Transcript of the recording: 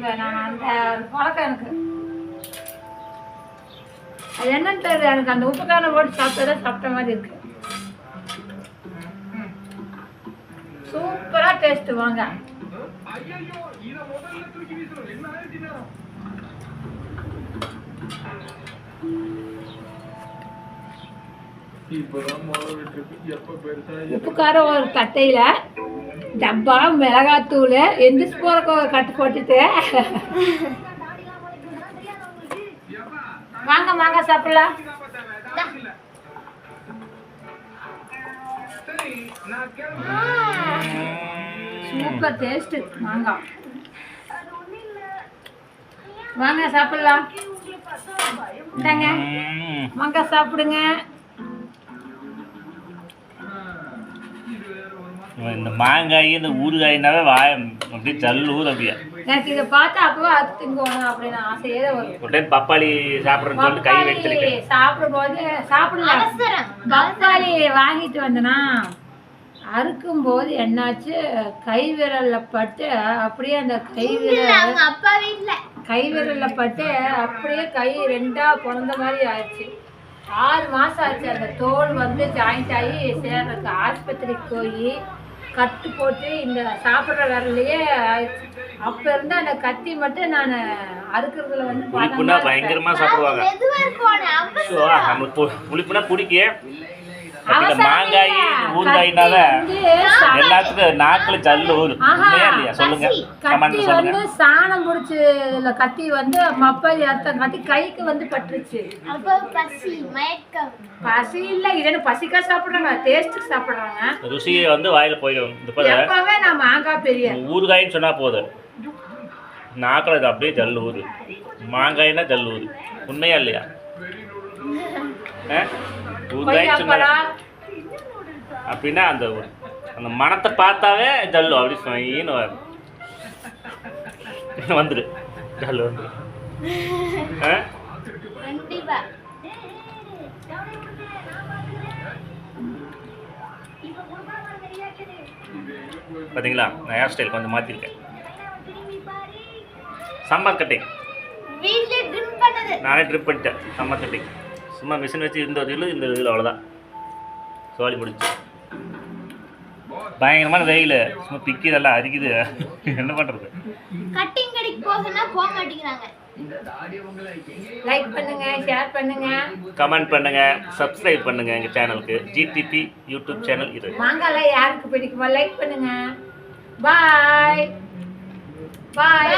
நான் அந்த பழக்கம் எனக்கு. அது என்னன்னு தெரியல எனக்கு அந்த உப்பு காரம் போட்டு சாப்பிட்டதா சாப்பிட்ட மாதிரி இருக்கு. ம். சூப்பரா டேஸ்ட் வாங்க. உப்பு காரம் ஒரு தட்டையில டப்பா மிளகாத்தூள் எந்த போற கட்டு போட்டுட்டு. வாங்க வாங்க சாப்பிடலாம். சூப்பர் டேஸ்ட் மாங்காய் வாங்க சாப்பிடலாம். மாங்காய் சாப்பிடுங்க. இந்த மாங்காய் இந்த ஊறுகாய்னாவே வாய அப்படியே ஜல்லூர் அப்படியே. எனக்கு இதை பார்த்தா அப்பவே அது திங்கணும் அப்படின்னு ஆசையே வரும். ஒரு டைம் பப்பாளி சாப்பிட்றேன்னு சொல்லிட்டு கை வச்சிருக்கேன் சாப்பிடும்போது சாப்பிடல பப்பாளி வாங்கிட்டு வந்தனா அறுக்கும் போது என்னாச்சு? கை விரல்ல பட்டு அப்படியே அந்த கை விரல் அப்பா கை விரல்ல பட்டு அப்படியே கை ரெண்டா பிறந்த மாதிரி ஆயிடுச்சு. ஆறு மாசம் ஆச்சு. அந்த தோல் வந்து ஜாயிண்ட் ஆகி சேர்றதுக்கு. ஆஸ்பத்திரிக்கு போய் கட்டு போட்டு இந்த சாப்பிட்ற விரல்லையே ஆயிடுச்சு அப்ப இருந்து அந்த கத்தி மட்டும் நான் அறுக்கிறதுல வந்து புளிப்புனா பதமா இருப்பேன். பயங்கரமா சாப்பிடுவாங்க. ஸோ பு- புளிப்புனா பிடிக்க இந்த மாங்காய். ஊறுகாய்னால எல்லாத்துக்கும் நாக்குல உண்மையா இல்லையா? சொல்லுங்க. சாணம் பிடிச்சி இதுல கத்தி வந்து மப்பல் அர்த்தம் கத்தி கைக்கு வந்து பட்டுருச்சு. அப்போ பசி மயக்கம். பசி இல்ல. இது என்ன பசிக்கா சாப்பிடுறாங்க? டேஸ்ட்டுக்கு சாப்பிடுறாங்க. ருசியை வந்து வாயில போயிடும். இந்த நான் மாங்காய் பெரிய. ஊறுகாய்ன்னு சொன்னா போதும். நாக்கில் இது அப்படியே ஜல்லு மாங்காய்னா ஜல்லு உண்மையா இல்லையா? ஆ? சொன்னா அப்படின்னா அந்த அந்த மனத்தை பார்த்தாவே ஜல்லு அப்படி சொயின்னு வரும். வந்துரு. ஜல்லு வந்துரு. பாத்தீங்களா? நான் ஹேர் ஸ்டைல் கொஞ்சம் மாற்றிருக்கேன் சம்மர் கட்டிங் நானே ட்ரிப் பண்ணிட்டேன் சம்மர் கட்டிங் சும்மா மிஷின் வச்சு இந்த இதில் இந்த இதில் அவ்வளோதான் சோழி முடிச்சு. பயங்கரமான வெயில். சும்மா பிக்கிதெல்லாம் அரிக்குது. என்ன பண்ணுறது கட்டிங் கடைக்கு போகனா போக மாட்டேங்கிறாங்க. லைக் பண்ணுங்க ஷேர் பண்ணுங்க. கமெண்ட் பண்ணுங்க சப்ஸ்கிரைப் பண்ணுங்க எங்கள் சேனலுக்கு ஜிடிபி யூடியூப் சேனல் இது. மாங்காய்லாம் யாருக்கு பிடிக்குமா லைக் பண்ணுங்க. பாய் பாய்